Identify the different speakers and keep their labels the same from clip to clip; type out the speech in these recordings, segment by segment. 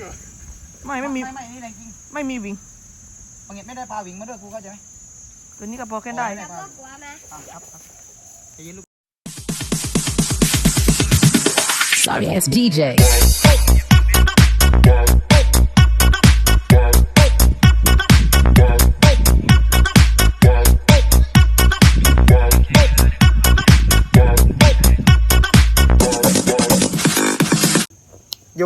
Speaker 1: เหรอ
Speaker 2: ไม่ไม่มี
Speaker 3: ไม่ไม่นี่แรงจริง
Speaker 2: ไม่มีวิ่ง
Speaker 3: บางเงียไม่ได้พาวิ่งมาด้วยกูเข้าใจไหม
Speaker 2: ตัวนี้ก็พอแค่ได้
Speaker 3: อ๋อ
Speaker 4: แล้วก็กลัวไหม
Speaker 3: อะครับครับใจเย็นลูก
Speaker 5: Sorry ass DJ.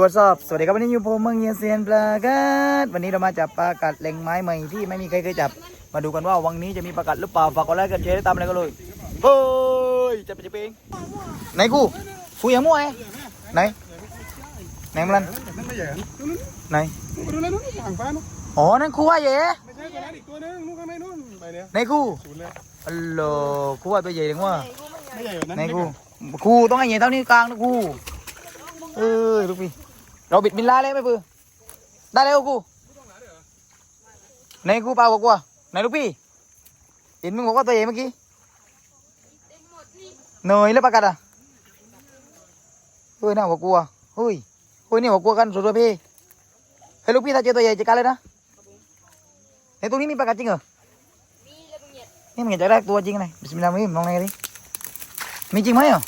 Speaker 3: วัดสอบสวัสดีครับวันนี้อยู่ผมเมืองเยียเซียนปลากัดวันนี้เรามาจับปลากัดแหล่งไม้ใหม่ที่ไม่มีใครเคยจับ มาดูกันว่าวันนี้จะมีปลากัดหรือเปล่าฝากกดไลค์กดแชร์ได้ตามอะไรกันเลยเฮ้ยจับไปจับเองไหนกูกูยังมั่วไอ้ไหนไหนมัน
Speaker 1: นั่นไม่ใหญ่ตัวนั้น
Speaker 3: ไหน
Speaker 1: ไปดูเลยนู้นห่างฟ้านู้น
Speaker 3: อ๋อนั่นครูว่าเย่
Speaker 1: ไม่ใช่ตัวนั้นอีกตัวนึงนู้นข้างในนู้นไปเนี่ย
Speaker 3: ไหนครู
Speaker 1: ศูนย์เลย
Speaker 3: อัลโหลครูว่าตัวใหญ่จังวะ
Speaker 1: ไม่ใหญ่แบบนั้น
Speaker 3: ไหนครูครูต้องให้ใหญ่เท่านี้วกลางนะครูเออลูกพี่ เราบิดบินลาเลยไหมปือได้แล้วครูไหนครูเปล่าบอกว่าไหนลูกพี่เห็นมึงบอกว่าตัวใหญ่เมื่อกี้เหนื่อยแล้วปากกัดอะเฮ้ยน่าบอกกลัวเฮ้ยเฮ้ยนี่บอกกลัวกันสุดเลยพี่เฮ้ยลูกพี่ถ้าเจอตัวใหญ่จัดการเลยนะเฮ้ยตรงนี้มีปลากัดจริงเหรอ
Speaker 4: มีเลยมึงเนี่ย
Speaker 3: นี่มันจะได้ตัวจริงเลยบิสมิลลาห์มิมลองไงดิมีจริงไหมอะ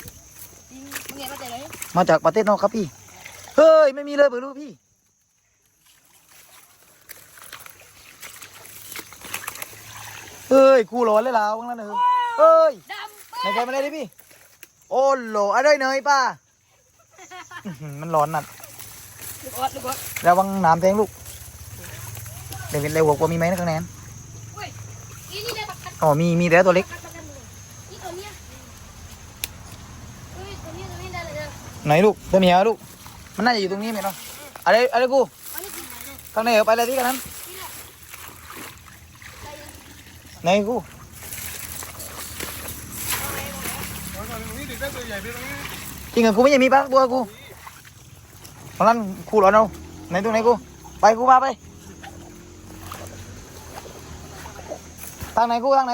Speaker 4: จริงมึงเนี่ยมาแต่ไหน
Speaker 3: มาจากประเทศนอกครับพี่ เฮ้ย ไม่มีเลยเปิดดูพี่ เฮ้ยกูร้อนเลยล่ะวังนั้นเออเฮ้ย
Speaker 4: ดำ
Speaker 3: ไหนใครมาเลยดิพี่ โอ้โหอะไรเนยป้าอื้อหือมันร้อนนัด
Speaker 4: ลูกออดลูกออด
Speaker 3: ระวังน้ำแทงลูก เดี๋ยวเห็นเร็วกว่ามีไหมนะข้างในนั้น
Speaker 4: เว้ยอีนี่ได้ปักกัด
Speaker 3: อ๋อมีมีแล้วตัวเล็ก
Speaker 4: ปักกัดมือนี่ตัวเนี้ยเฮ้ยตัวนี้ตัวนี้ได้เลยเนี่ย
Speaker 3: ไหนลูกตัวเหนียวลูก มันน่าจะอยู่ตรงนี้ไหมเนาะอะไรอะไรกู
Speaker 4: อันนี้กินไหนเนี่ย
Speaker 3: ข้างในเอาไปเลยที่กันนั้น
Speaker 4: นี่แหละได้ยัง
Speaker 3: ไหนกู
Speaker 1: ตอนนี้เด็กได้ตัวใหญ่ไปตรงนี้
Speaker 3: จริงเหรอกูไม่ยังมีปลาตัวกูตอนนั้นครูร้อนเอาไหนตรงไหนกูไปกูพาไปทางไหนกูทางไหน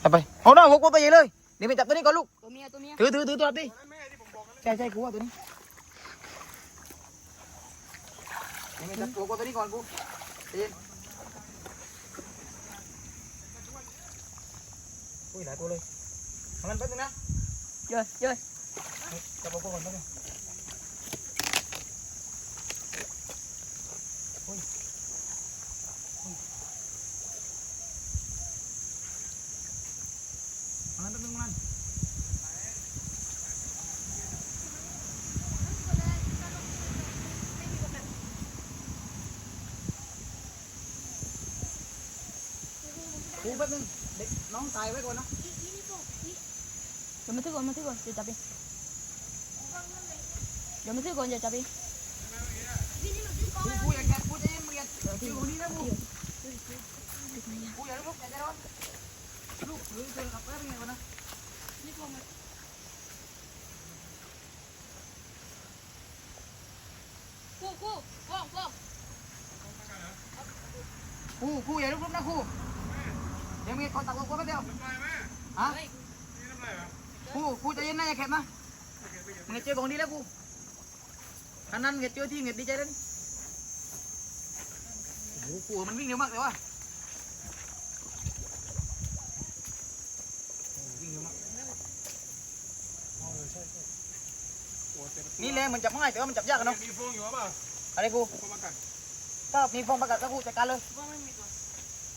Speaker 3: ไปไปเอาหน้าหัวกูตัวใหญ่เลยเดี๋ยวไปจับตัวนี้ก่อนลูก
Speaker 4: ตัวเมียตัวเมีย
Speaker 3: ถือถือถือตัว
Speaker 1: นี้
Speaker 3: ใช่ใช่กูว่าตัวนี้เดี๋ยวไปจับตัวกูตัวนี้ก่อนกูใจเย็นอุ้ยหลายตัวเลยทางนั้นแป๊บนึงนะ
Speaker 4: เยอะเยอะ
Speaker 3: จับตัวกูก่อนแป๊บนึง มันนั้นมันนั้นครู แป๊บนึงเด็กน้องตายไว้ก่อนนะ
Speaker 4: เดี๋ยวมาซื้อก่อนมาซื้อก่อนเดี๋ยวจับเองเดี๋ยวมาซื้อก่อนเดี๋ยวจับเอง
Speaker 3: ครูครูอย่าแกะครูใจเย็นมึงอย่าอยู่นี่นะครูครูอย่าลุกอย่าใจร้อนลูกหรือเจอกับแป๊บนึงก่อนนะ
Speaker 4: คู่คู่ว่องว่อง
Speaker 3: ครูครูอย่าลุกลุกนะครู เดี๋ยวมีคนตักกูแป๊บเดียว
Speaker 1: ทำไรแม่
Speaker 3: ฮะ
Speaker 1: นี่ทำไรเหรอ
Speaker 3: ครูครูใจเย็นนะอย่าแคบนะมึงอย่าเจอของดีแล้วครูอันนั้นเงียเจอที่เงียดีใจแล้วนี่โอ้โหครูมันวิ่งเร็วมากเลยว่ะวิ่งเร็วมาก
Speaker 1: โอ้เจ็บ
Speaker 3: นี่แรงมันจับง่ายแต่ว่ามันจับยากอะเนาะ
Speaker 1: มีฟองอยู่หรือเปล่า
Speaker 3: อะไรครู
Speaker 1: ฟองมากัด
Speaker 3: ถ้ามีฟองประกาศก็ครูจัดการเลย
Speaker 4: ว่องไม่มีตัว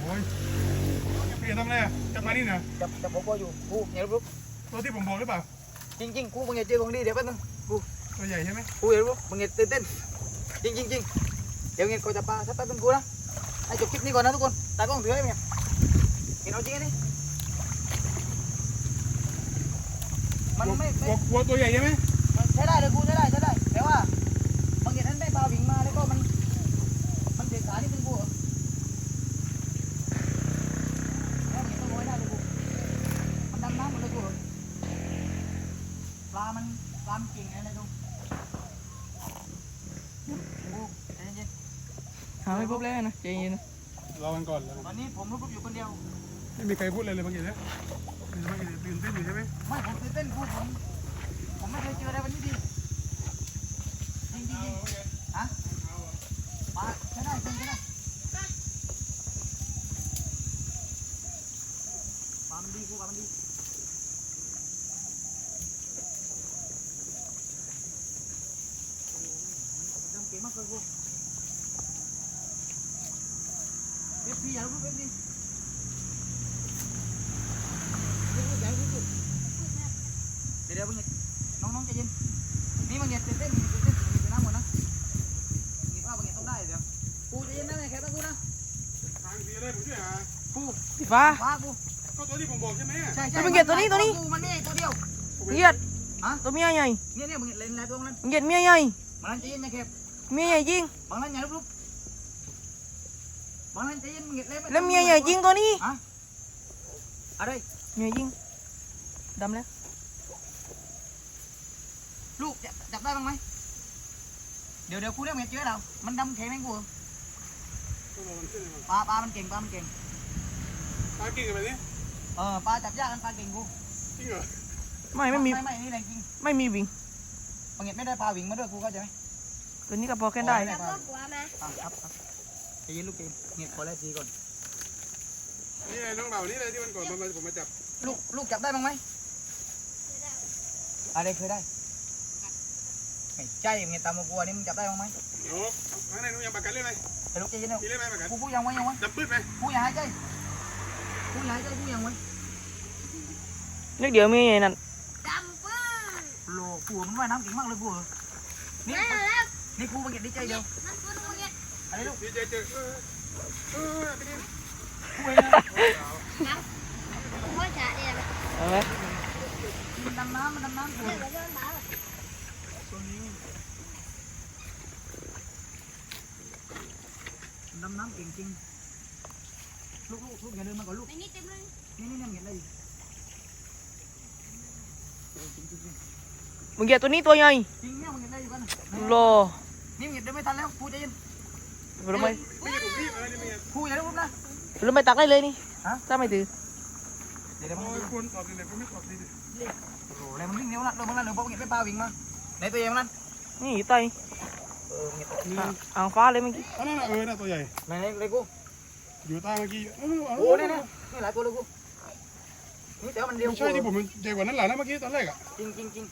Speaker 3: กมากเลยพี่มันดูมันง่ายเนาะนี่มันเจอนี่ครูครูใจเย็นครูครูอย่าลุกนะ
Speaker 1: นี่คืออะไรตากล้องเมื่อกี้เหรอ
Speaker 3: จริงๆครูครูอย่าลุก
Speaker 1: นี่ตากล้องเมื่อกี้เหรอ
Speaker 3: ใช่ใช่ใช่
Speaker 1: โอ้ยพี่ทำอะไรอะจับมานี่เนอะ
Speaker 3: จับจับผมก็อยู่ครูอย่าลุก
Speaker 1: ตัวที่ผมบอกหรือเปล่า
Speaker 3: จริงจริงๆครูมึงอย่าเจอของดีเดี๋ยวแป๊บนึงครู
Speaker 1: ตัวใหญ่ใช่ไหม
Speaker 3: ครูอย่าลุกมึงอย่าตื่นเต้นจริงจริงจริงเดี๋ยวเงี้ยเขาจะปาสักแป๊บนึงครูนะให้จบคลิปนี้ก่อนนะทุกคนตากล้องถือให้ไหมเนี่ยเห็นเอาจริงอันนี่มันไม่
Speaker 1: ก
Speaker 3: ไม่
Speaker 1: ลัวกลัวตัวใหญ่ใช่ไหม
Speaker 3: มันใช้ได้เลยครูใช้ได้ใช้ได้แต่ว่าบางทีา
Speaker 2: ไม่พบแล้วนะใจเย็นนะ
Speaker 1: รอกันก่อนแล้ว
Speaker 3: ตอนนี้ผมรูปอยู่คนเดียว
Speaker 1: ไม่มีใครพูดอะไรเลยเมื่อกี้นะเมื่อกี้ตื่นเต้นอยู่ใช่ไหม
Speaker 3: ไม่ผมตื่นเต้นพูดผมผมไม่เคยเจออะไรวันนี้ดีจริงจริงจริงฮะปลาใช้ได้ใช้ได้ปลามันดีกูปลามันดีดำเก่งมากเลยกูเอฟ พีอย่าลุกเอฟพีลุกลุกอย่าลุกลุกเดี๋ยวเดี๋ยวมึงเห็นน้องๆใจเย็นนี่มึงเห็นเต้นเต้นเต้นเต้นมีไปน้ำหมดนะมึงเห็นว่ามึงเห็นต้องได้เดี๋ยวปูใจเย็นนะไงแค่ต้องกูนะ
Speaker 1: ทางดีเลยผมช่วยหา
Speaker 3: ปู
Speaker 2: สีฟ้า
Speaker 3: ฟ้าปู
Speaker 1: ก็ตัวที่ผมบอกใช่ไหม
Speaker 3: ใช่ใช่
Speaker 2: แล้วมึงเห็นตัวนี้ตัวนี้
Speaker 3: มันไม่ใช่ตัวเดียว
Speaker 2: เหยียด
Speaker 3: ฮะ
Speaker 2: ตัวเมียใหญ่
Speaker 3: เนี่ยเนี่ยมึงเห็นเลนอะไรตัวนั้น
Speaker 2: เหยียดเมียใหญ่
Speaker 3: บางนั้นใจเย็นนะแคบ
Speaker 2: เมียใหญ่จริง
Speaker 3: บางนั้นอย่าลุกลุ กบางนั้นใจเย็นมึงเห็นเลย
Speaker 2: แล้วเมียใหญ่จริงตัวนี้
Speaker 3: อะไร
Speaker 2: เมียจริงดำแล้ว
Speaker 3: ลูกจับจับได้บ้างไหมเดี๋ยวเดี๋ยวกูเรียกมึงเห็นเจอเรา มันดำแข็งไหมกู
Speaker 1: ต้องรอมันขึ้นเลย
Speaker 3: ปลาปลามันเก่งปลามันเก่ง
Speaker 1: มาเกินกันไปนี่
Speaker 3: เออปลาจับยากกันปลาเก่งกู
Speaker 1: จริงเหรอ
Speaker 2: ไม่ไม่มี
Speaker 3: ไม่ไม่นี่แรงจริง
Speaker 2: ไม่มีวิ่ง
Speaker 3: มึงเห็นไม่ได้ปลาวิ่งมาด้วยกูเข้าใจไหม
Speaker 2: ตัวนี้ก็พอแค่ได้
Speaker 3: ได้
Speaker 4: แล้วก็กลัวไหม
Speaker 3: อะครับครับ ใจเย็นลูกเกมเงียบขอแรกทีก่อน
Speaker 1: นี่ไงน้องเรานี่เลยที่วันก่อนมาผมมาจับ
Speaker 3: ลูกลูกจับได้บ้างไหมอะไรเคยได้ไม่ใช่เงียตามมากัวนี่มึงจับได้บ้างไหม
Speaker 1: เดี๋ยวข้างในนู้นยังประกันเล่นไหม
Speaker 3: แต่ลูกใจเย็นนะ
Speaker 1: มีเล่นไหมประกัน
Speaker 3: กูพูดยังไว้ยังไว้
Speaker 1: ดับปื้ดไหม
Speaker 3: กูอย่าหายใจกูอย่าหายใจกูยังไว้
Speaker 2: นึกเดี๋ยวเมียใหญ่นั่น
Speaker 4: ดำปื้น
Speaker 3: โลกูมันว่ายน้ำเก่งมากเลยกูนี่
Speaker 4: นั่นแล้ว
Speaker 3: นี่กูมันเก็บดีใจเดียว
Speaker 4: นั่นปื้นตรงนี้
Speaker 3: อะไรลูก
Speaker 1: ดีใจเจอเออเออไปดิ
Speaker 3: กูเองนะ
Speaker 4: พ่อจ๋าเนี่ย
Speaker 2: เอาไหม
Speaker 3: มันดำน้ำมันดำน้ำกู
Speaker 4: เรื่องเรื่องบ้า
Speaker 3: มันดำน้ำเก่งจริงลูกลูกลูกอย่าเดินมาก่อนลูก
Speaker 4: ในนี้เต็มเลย
Speaker 3: นี่นี่นี่เห็นอะไรจริงจริงจริง
Speaker 2: มึงเหยียดตัวนี้ตัวใหญ่
Speaker 3: จริงเนี่ยมึงเห็นอะไรอยู่กัน
Speaker 2: รอ
Speaker 3: นี่มึงเห็นเดินไม่ทันแล้วกูใจเย็น
Speaker 2: รู้ไหม
Speaker 1: ไม่ใช่ผมพี่เออนี่ไม่ใช่
Speaker 3: กูอย่าได้พูดนะ
Speaker 2: รู้ไหมตักได้เลยนี่
Speaker 3: ฮะ
Speaker 2: ถ้าไม่ถือ
Speaker 3: เดี๋ยวเดี๋ยวมึ
Speaker 1: โอ้
Speaker 3: ง
Speaker 1: ยควรตอบเลยผมไม่ตอบดี
Speaker 3: โอ้โหอะไรมันวิ่งเร็วนะเร็วมันละเร็วเพราะมึงเห็นไปปลาวิ่งมาไหนตัวเองมันนั่น
Speaker 2: นี่ไต
Speaker 3: เออมึงเห็น
Speaker 1: นี่
Speaker 2: อะอ่างฟ้าเลยเมื่อกี้
Speaker 1: อันนั้นเออน่ะตัวใหญ่
Speaker 3: ไหนไหนเลยกู
Speaker 1: อยู่ใต้เมื่อกี้เออ
Speaker 3: โอ้เนี่ยนะนี่หลายตัวเลยกูนี่แต่ว่ามันเร็ว
Speaker 1: ไม่
Speaker 3: กู
Speaker 1: ใช่ที่ผมมันใหญ่กว่านั้นหลายนะเมื่อกี้ตอนแรกอะ
Speaker 3: จริงจริงจริง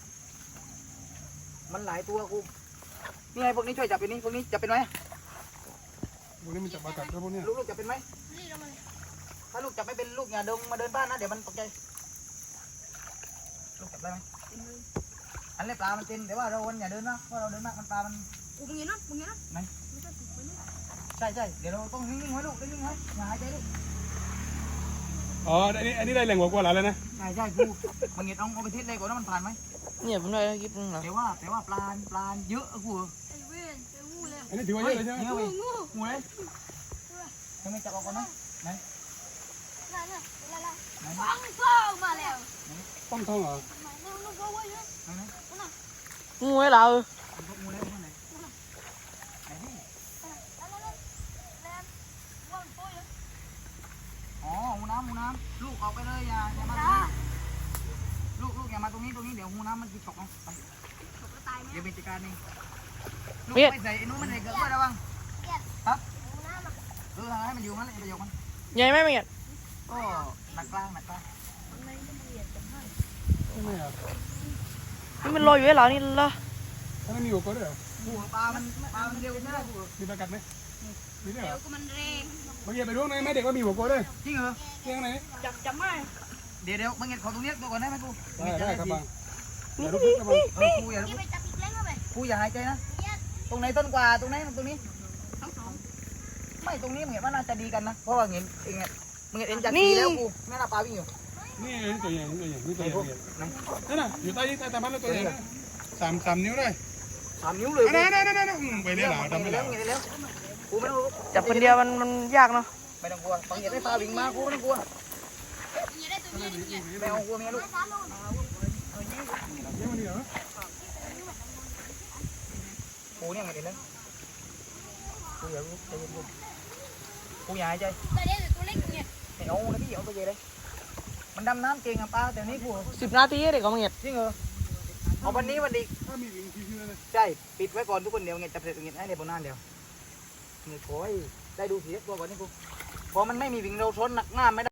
Speaker 3: มันหลายตัวกูนี่ไงพวกนี้ช่วยจับเป็นนี่พวกนี้จับเป็นไหม
Speaker 1: พ วกนี้มันจับมากัดแล้วพวกเนี้ย
Speaker 3: ลูกลูกจับเป็นไหม
Speaker 4: นี่เรามาเลย
Speaker 3: ถ้าลูกจับไม่เป็นลูกอย่าเดินมาเดินบ้านนะเดี๋ยวมันตกใจลูกจับได้ไหมอันแรกปลามันเป็นแต่ว่าเราวันอย่าเดินมากเพราะเราเดินมากมันปลามัน
Speaker 4: กูมึงเห็นนะมึงเห็นนะ
Speaker 3: ไหน
Speaker 4: มันจะติดไปนี่
Speaker 3: ใช่ใช่เดี๋ยวเราต้องนิ่งๆไว้ลูกนิ่งๆไว้อย่าหายใจลูก
Speaker 1: อ๋ออันนี้อันนี้ได้แรงกว่ากว่าหลายแล้วนะ
Speaker 3: ใช่ใช่กูมันเห็นเอาเอาไปเทสเลยก่อนว่ามันผ่านไหม
Speaker 2: เนี่ยผมได้แล้วกิ๊บนึงเหรอ
Speaker 3: แต่ว่าแต่ว่าปลาปลาเยอะอะกู
Speaker 4: ไอ้เว้ยไอ้งูเลย
Speaker 1: อันนี้ถือว่าเยอะเลยใช่ไหม
Speaker 3: เยอะ
Speaker 4: งู
Speaker 3: เว้ย
Speaker 4: งู
Speaker 3: งูเลยยังไม่จับเอาก่อนไหม
Speaker 4: นั่นน่ะนั่นน่ะ
Speaker 3: ไหน
Speaker 4: ฟังฟังมาแล้ว
Speaker 1: ป้อมทองเหรอ
Speaker 4: มาแล้วลูกก็ว่าเยอะ
Speaker 3: ไหนไหน
Speaker 2: งูไอ้เรา
Speaker 3: มันพวกงูเลยพวกไหนไหนนี่
Speaker 4: แล้วแล้วแล้วว่ามันโตเยอะ
Speaker 3: อ๋อหูน้ำหูน้ำลูกออกไปเลยอย่าอย่ามาตรง
Speaker 4: จ้า
Speaker 3: นี้ลูกลูกอย่ามาตรงนี้ตรงนี้เดี๋ยวหูน้ำมันจะฉกเอาไป
Speaker 4: ตกกระตายไหม
Speaker 3: เดี๋ยวเป็นจัดการเอง ลูกไม่ใส่ไอ้นู้นมันใส่เกิดด้วยระวัง
Speaker 4: งูน้ำอะ
Speaker 3: เออให้มันอยู่มันเลยประโยคมัน
Speaker 2: ใหญ่ไหมไม่เหยียด
Speaker 3: ก็หนักกลางหนักกลาง
Speaker 4: มันไม่ได้เหยียดกันให้
Speaker 1: ไม่อะ
Speaker 2: นี่มันลอยอยู่ไอ้เหล่านี่ละ
Speaker 1: ถ้าไม่มีหัวก็ด้วยเหรอ
Speaker 3: กูปลามันปลามันเร็วใช่ไหมกู
Speaker 1: มีประกัดไหมมีด้วยเหร
Speaker 4: เดี๋ย
Speaker 1: อ
Speaker 4: วก็มันแรง
Speaker 1: เมื่อกี้ไปดูไหนไหมเด็กว่ามีหัวโกด้วย
Speaker 3: จริงเหรอ
Speaker 1: เที่ยงไหน
Speaker 2: จับจับไม่
Speaker 3: เดี๋ยวเดี๋ยวมึงเห็นเขาตรงนี้ตัวก่อนได้ไหมกู
Speaker 1: ได้ได้ครับบัง
Speaker 2: นี่
Speaker 1: เดี๋ยวลูกครับบัง
Speaker 3: เออกูอย่า
Speaker 4: นี่ไปจับอีกแล้วเข้าไป
Speaker 3: กูอย่าหายใจนะ
Speaker 4: เหยียด
Speaker 3: ตรงไหนต้นกว่าตรงไหนตรงนี้
Speaker 4: ทั้งสอง
Speaker 3: ไม่ตรงนี้มึงเห็นว่าน่าจะดีกันนะเพราะว่าเห็นเองเนี่ยมึงเห็นเอ็นจากทีแล้วกูแม่น่าปลาวิ่งอยู่
Speaker 1: นี่ตัวใหญ่ตัวใหญ่นี่ตัวใหญ่
Speaker 3: ไหน
Speaker 1: นั่นน่ะอยู่ใต้ใต้ตาบ้านแล้วตัวใหญ่สามสามนิ้วได้
Speaker 3: สามนิ้วเลยกู
Speaker 1: นั่นนั่นนั่นนั่นไปเรื่อยหรอทำไป
Speaker 3: แล้
Speaker 1: แล้วว
Speaker 3: มึงเห็นแล้วกูไม่ต้องรู้
Speaker 2: จับคนเดียวมันมันยากเนาะ
Speaker 3: ไม่ต้องกลัวบางอย่างได้ปลาวิ่งมากูไม่ต้องกลัว
Speaker 4: เหยียดได้ตัวนี้เหยียด
Speaker 3: ไม่เอากลัวเมียลูก
Speaker 4: ไม่สามโล
Speaker 1: เยอะมันนี่เหรอ
Speaker 3: กูเนี่ยมึงเห็นแล้วกูอย่ารู้ใจเย็นกูกูอย่าหายใจ
Speaker 4: แต่เด็กตัวเล็กเนี่ย
Speaker 3: ไม่เอานะพี่เอาไปเลยมันดำน้ำเก่งอะป้าแต่นี่กู
Speaker 2: สิบนาทีเด็กก็มึงเห็ด
Speaker 3: จริงเหรอเอาวันนี้วันดี
Speaker 1: ถ้ามีวิ่งทีๆเลย
Speaker 3: ใช่ปิดไว้ก่อนทุกคนเดียวเงี้ยจับเสร็จเงี้ยให้เดี๋ยวบนหน้าเดียวเงี้ยโอยได้ดูสีตัวก่อนนี่กูเพราะมันไม่มีวิ่งเราชนหนักหน้าไม่ได้